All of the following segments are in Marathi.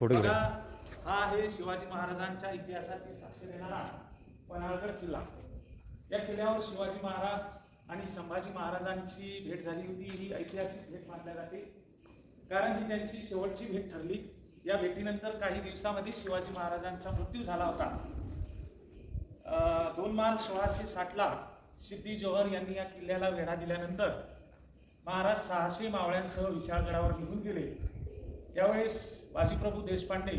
घ्या. हा आहे शिवाजी महाराजांच्या इतिहासाची साक्ष देणारा पन्हाळगड किल्ला. या किल्ल्यावर शिवाजी महाराज आणि संभाजी महाराजांची भेट झाली होती ही ऐतिहासिक भेट मानल्या जाते. कारण ही त्यांची शेवटची भेट ठरली. या भेटीनंतर काही दिवसामध्ये शिवाजी महाराजांचा मृत्यू झाला होता. दोन मार्च सोळाशे साठला सिद्धी जोहर यांनी या किल्ल्याला वेढा दिल्यानंतर महाराज सहाशे मावळ्यांसह विशाळगडावर निघून गेले. त्यावेळेस बाजीप्रभू देशपांडे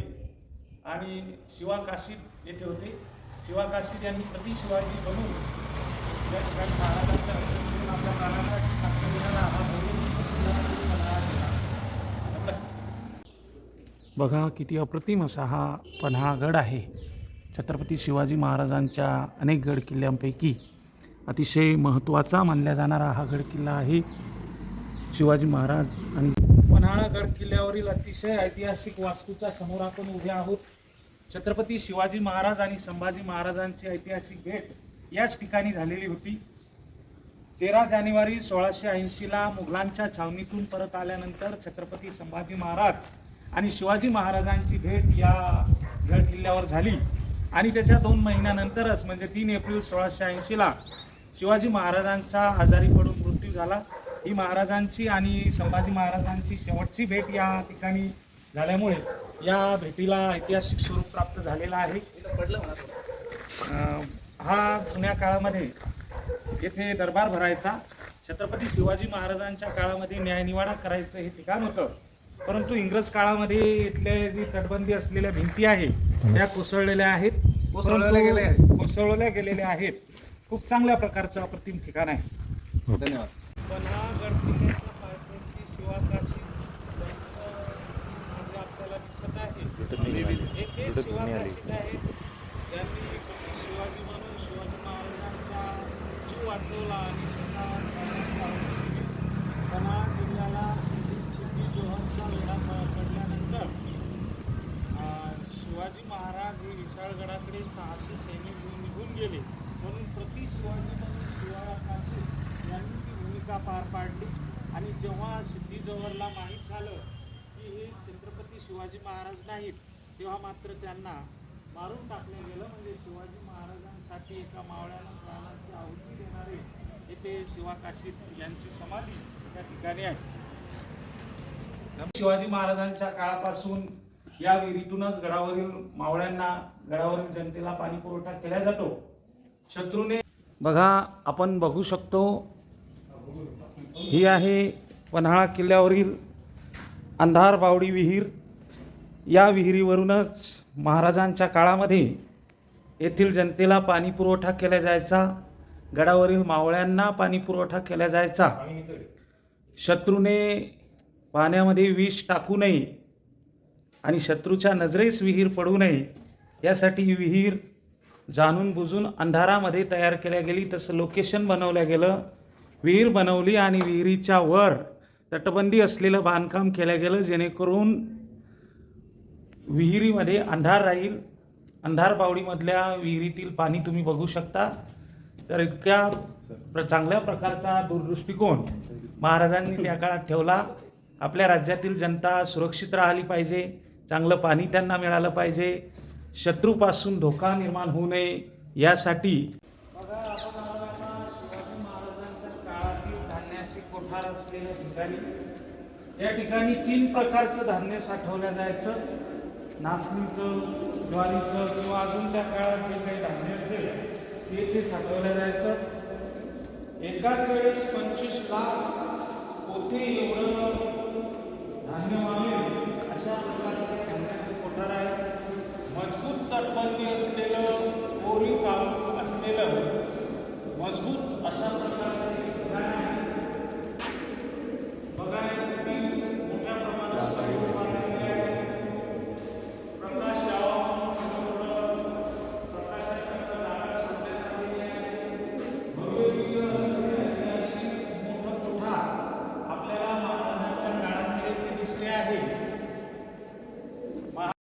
आणि शिवा काशीद येथे होते. शिवा काशीद यांनी प्रति शिवाजी बनून या ठिकाणी महाराजांचं रक्षण करून आपल्या प्राणासाठी साक्ष हा बघा किती अप्रतिम असा हा पन्हाळगड आहे. छत्रपती शिवाजी महाराजांच्या अनेक गड किल्ल्यांपैकी अतिशय महत्त्वाचा मानला जाणारा हा गड किल्ला आहे. शिवाजी महाराज आणि पन्हाळागड किल्ल्यावरील अतिशय ऐतिहासिक वास्तूच्या समोर आपण उभे आहोत. छत्रपती शिवाजी महाराज आणि संभाजी महाराजांची ऐतिहासिक भेट याच ठिकाणी झालेली होती. तेरा जानेवारी सोळाशे ऐंशीला मुघलांच्या छावणीतून परत आल्यानंतर छत्रपती संभाजी महाराज आणि शिवाजी महाराजांची भेट या गड किल्ल्यावर झाली. आणि त्याच्या दोन महिन्यानंतरच म्हणजे तीन एप्रिल सोळाशे ऐंशीला शिवाजी महाराजांचा आजारी पडून मृत्यू झाला. ही महाराजांची आणि संभाजी महाराजांची शेवटची भेट या ठिकाणी झाल्यामुळे या भेटीला ऐतिहासिक स्वरूप प्राप्त झालेलं आहे. हा जुन्या काळामध्ये येथे दरबार भरायचा. छत्रपती शिवाजी महाराजांच्या काळामध्ये न्यायनिवाडा करायचं हे ठिकाण होतं. परंतु इंग्रज काळामध्ये इथले जी तटबंदी असलेल्या भिंती आहे त्या कोसळलेल्या आहेत. कोसळवल्या गेल्या कोसळवल्या गेलेल्या आहेत. खूप चांगल्या प्रकारचं अप्रतिम ठिकाण आहे. धन्यवाद. पण हा म्हणजे आपल्याला दिसत आहे हे ज्यांनी शिवाजी म्हणून शिवाजी महाराजांचा जीव वाचवला आणि जोहरचा पडल्यानंतर शिवाजी महाराज हे विशाळगडाकडे सहाशे सैनिक घेऊन निघून गेले. म्हणून प्रति शिवाजी म्हणून शिवाळा यांनी भूमिका पार पाडली. आणि जेव्हा सिद्धी जोहरला माहीत झालं की हे छत्रपती शिवाजी महाराज नाहीत तेव्हा मात्र त्यांना मारून टाकलं गेलं. म्हणजे शिवाजी महाराजांसाठी एका मावळ्यानं प्राणांची आहुती देणारे येथे शिवा काशीद यांची समाधी त्या ठिकाणी आहे. शिवाजी महाराजांच्या काळापासून या विहिरीतूनच गडावरील मावळ्यांना गडावरील जनतेला पाणी पुरवठा केला जातो. शत्रूने बघा आपण बघू शकतो ही आहे पन्हाळा किल्ल्यावरील अंधार बावडी विहीर. या विहिरीवरूनच महाराजांच्या काळामध्ये येथील जनतेला पाणीपुरवठा केला जायचा. गडावरील मावळ्यांना पाणीपुरवठा केला जायचा. शत्रूने पाण्यामध्ये विष टाकू नये आणि शत्रूच्या नजरेस विहीर पडू नये यासाठी ही विहीर जाणून बुजून अंधारामध्ये तयार केल्या गेली. तसं लोकेशन बनवलं गेलं. विहीर बनवली आणि विहिरीच्या वर तटबंदी असलेलं बांधकाम केलं गेलं जेणेकरून विहिरीमध्ये अंधार राहील. अंधार बावडीमधल्या विहिरीतील पाणी तुम्ही बघू शकता. तर इतक्या प्र चांगल्या प्रकारचा दूरदृष्टिकोन महाराजांनी त्या काळात ठेवला. आपल्या राज्यातील जनता सुरक्षित राहिली पाहिजे. चांगलं पाणी त्यांना मिळालं पाहिजे. शत्रूपासून धोका निर्माण होऊ नये यासाठी बघा आपण आलो आता शिवाजी महाराजांच्या काळातील धान्याचे कोठार असलेल्या ठिकाणी या ठिकाणी तीन प्रकारचं धान्य साठवलं जायचं. नाचणीचं ज्वारीचं किंवा अजून त्या काळात जे काही धान्य असेल ते ते साठवलं जायचं. एकाच वेळेस पंचवीस लाख पोते